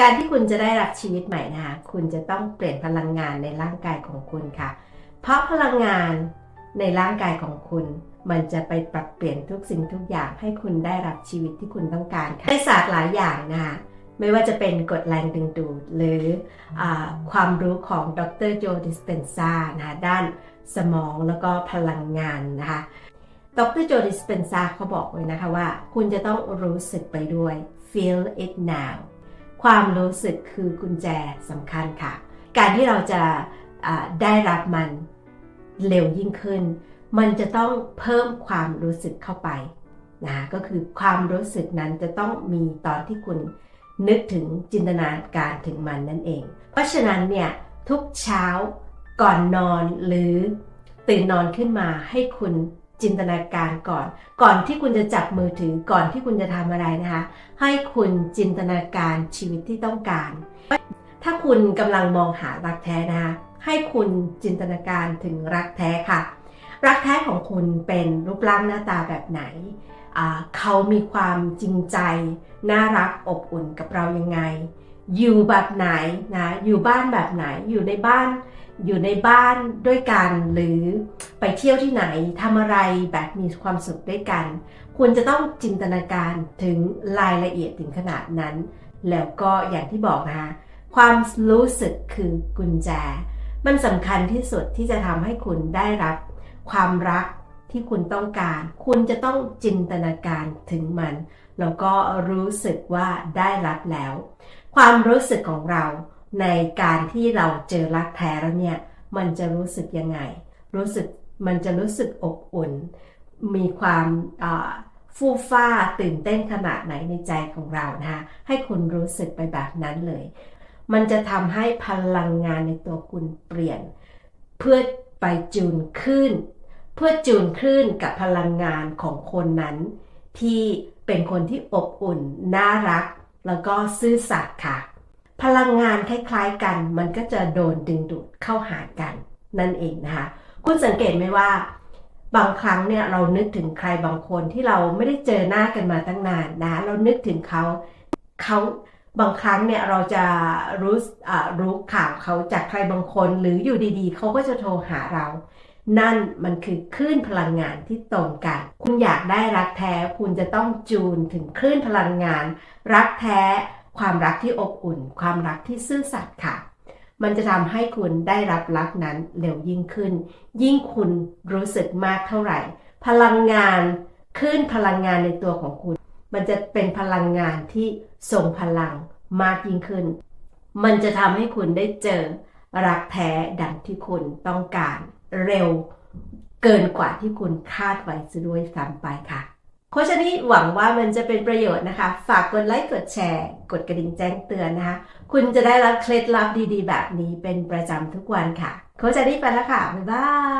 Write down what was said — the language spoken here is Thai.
การที่คุณจะได้รับชีวิตใหม่นะคะคุณจะต้องเปลี่ยนพลังงานในร่างกายของคุณค่ะ เพราะพลังงานในร่างกายของคุณ มันจะไปปรับเปลี่ยนทุกสิ่งทุกอย่างให้คุณได้รับชีวิตที่คุณต้องการค่ะในศาสตร์หลายอย่างนะคะไม่ว่าจะเป็นกฎแรงดึงดูด หรืออความรู้ของดรโจดิสเปนซานะคะด้านสมองแล้วก็พลังงานนะคะดรโจดิสเปนซาเขาบอกไว้นะคะว่า คุณจะต้องรู้สึกไปด้วย feel it now ความรู้สึกคือกุญแจสำคัญค่ะ การที่เราจะอ่าได้รับมันเร็วยิ่งขึ้น มันจะต้องเพิ่มความรู้สึกเข้าไปนะก็คือความรู้สึกนั้นจะต้องมีตอนที่คุณนึกถึงจินตนาการถึงมันนั่นเอง เพราะฉะนั้นเนี่ยทุกเช้าก่อนนอนหรือตื่นนอนขึ้นมาให้คุณ จินตนาการก่อน ก่อนที่คุณจะจับมือถือก่อนที่คุณจะทำอะไรนะคะ ให้คุณจินตนาการชีวิตที่ต้องการ ถ้าคุณกำลังมองหารักแท้นะคะให้คุณจินตนาการถึงรักแท้ค่ะ รักแท้ของคุณเป็นรูปร่างหน้าตาแบบไหน เขามีความจริงใจ น่ารักอบอุ่นกับเรายังไง อยู่แบบไหนนะ อยู่บ้านแบบไหน อยู่ในบ้าน อยู่ในบ้านด้วยกันหรือไปเที่ยวที่ไหนทำอะไรแบบมีความสุขด้วยกันคุณจะต้องจินตนาการถึงรายละเอียดถึงขนาดนั้น แล้วก็อย่างที่บอกนะคะความรู้สึกคือกุญแจ มันสำคัญที่สุดที่จะทำให้คุณได้รับ ความรักที่คุณต้องการ คุณจะต้องจินตนาการถึงมัน แล้วก็รู้สึกว่าได้รับแล้ว ความรู้สึกของเรา ในการที่เราเจอรักแท้แล้วเนี่ย มันจะรู้สึกยังไง รู้สึกมันจะรู้สึกอบอุ่น มีความฟู่ฟ้าตื่นเต้นขนาดไหนในใจของเรานะคะให้คุณรู้สึกไปแบบนั้นเลย มันจะทำให้พลังงานในตัวคุณเปลี่ยน เพื่อไปจูนคลื่น เพื่อจูนคลื่นกับพลังงานของคนนั้น ที่เป็นคนที่อบอุ่น น่ารัก แล้วก็ซื่อสัตย์ค่ะ พลังงานคล้ายๆกัน มันก็จะโดนดึงดูดเข้าหากันนั่นเองนะคะ คุณสังเกตไหมว่า บางครั้งเนี่ยเรานึกถึงใครบางคนที่เราไม่ได้เจอหน้ากันมาตั้งนานนะเรานึกถึงเขาเขาบางครั้งเนี่ยเราจะรู้รู้ข่าวเขาจากใครบางคนหรืออยู่ดีๆ เขาก็จะโทรหาเรา นั่นมันคือคลื่นพลังงานที่ตรงกัน คุณอยากได้รักแท้คุณจะต้องจูนถึงคลื่นพลังงาน รักแท้ ความรักที่อบอุ่น ความรักที่ซื่อสัตย์ค่ะ มันจะทำให้คุณได้รับรักนั้นเร็วยิ่งขึ้น ยิ่งคุณรู้สึกมากเท่าไหร่ พลังงานคลื่นพลังงานในตัวของคุณ มันจะเป็นพลังงานที่ทรงพลังมากยิ่งขึ้น มันจะทำให้คุณได้เจอรักแท้ดังที่คุณต้องการเร็วเกินกว่าที่คุณคาดไว้ซะด้วยซ้ำไปค่ะ โคชนี่หวังว่ามันจะเป็นประโยชน์นะคะ ฝากกดไลค์กดแชร์ กดกระดิ่งแจ้งเตือนนะคะ คุณจะได้รับเคล็ดลับดีๆ แบบนี้เป็นประจำทุกวันค่ะ โคชนี่ไปแล้วค่ะ บ๊ายบาย